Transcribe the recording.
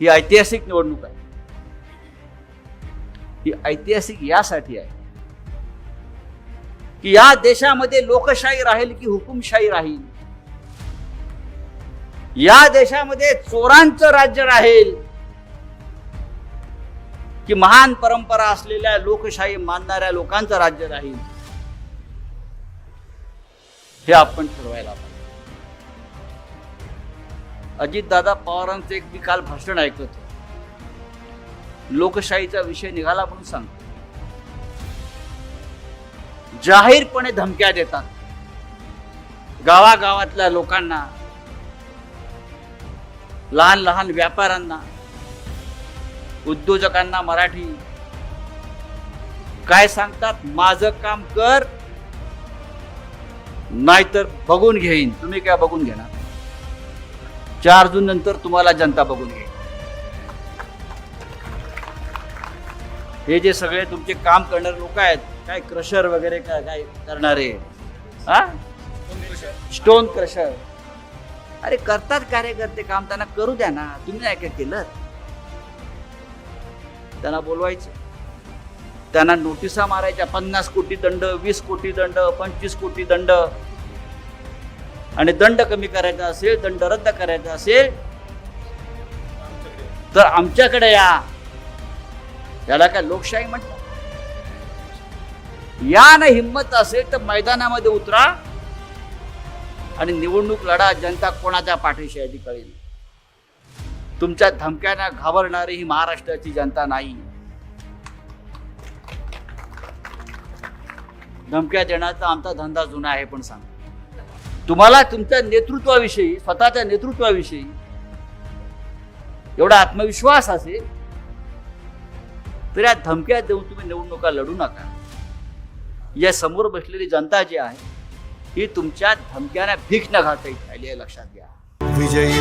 ही ऐतिहासिक निवडणूक आहे. ही ऐतिहासिक यासाठी आहे. की या देशामध्ये लोकशाही राहील की हुकुमशाही राहील? या देशामध्ये चोरांचं राज्य राहील की महान परंपरा असलेल्या लोकशाही मानणाऱ्या लोकांचं राज्य राहील? हे आपण ठरवायला पाहिजे अजितदादा पवारांचं एक मी काल भाषण ऐकत होतो. लोकशाहीचा विषय निघाला म्हणून सांगतो. जाहीरपणे धमक्या देतात. गावागावातल्या लोकांना लहान लहान व्यापाऱ्यांना उद्योजकांना मराठी. काय सांगतात? माझं काम कर नाहीतर बघून घेईन. तुम्ही काय बघून घेणार? चार जून नंतर तुम्हाला जनता बघून घेईल. हे जे सगळे तुमचे काम करणारे लोक आहेत काय क्रशर वगैरे काय काय करणारे? हा? स्टोन क्रशर अरे करतात कार्यकर्ते काम त्यांना करू द्या ना. तुम्ही नाही काय केलं? त्यांना बोलवायचं. त्यांना नोटिसा मारायच्या पन्नास कोटी दंड वीस कोटी दंड पंचवीस कोटी दंड. आणि दंड कमी करायचा असेल दंड रद्द करायचा असेल तर आमच्याकडे या. त्याला काय लोकशाही म्हणतात? या ना हिंमत असेल तर मैदानामध्ये उतरा आणि निवडणूक लढा जनता कोणाच्या पाठीशी आहे ती कळेल. तुमच्या धमक्यांना घाबरणारी ही महाराष्ट्राची जनता नाही. धमक्या देण्याचा आमचा धंदा जुना आहे पण सांग तुम्हाला तुमच्या नेतृत्वाविषयी स्वतःच्या नेतृत्वाविषयी एवढा आत्मविश्वास असेल तर या धमक्या देऊन तुम्ही निवडणुका लढू नका. या समोर बसलेली जनता जी आहे ही तुमच्या धमक्यांना भीक न घालता राहिली आहे लक्षात घ्या. विजयी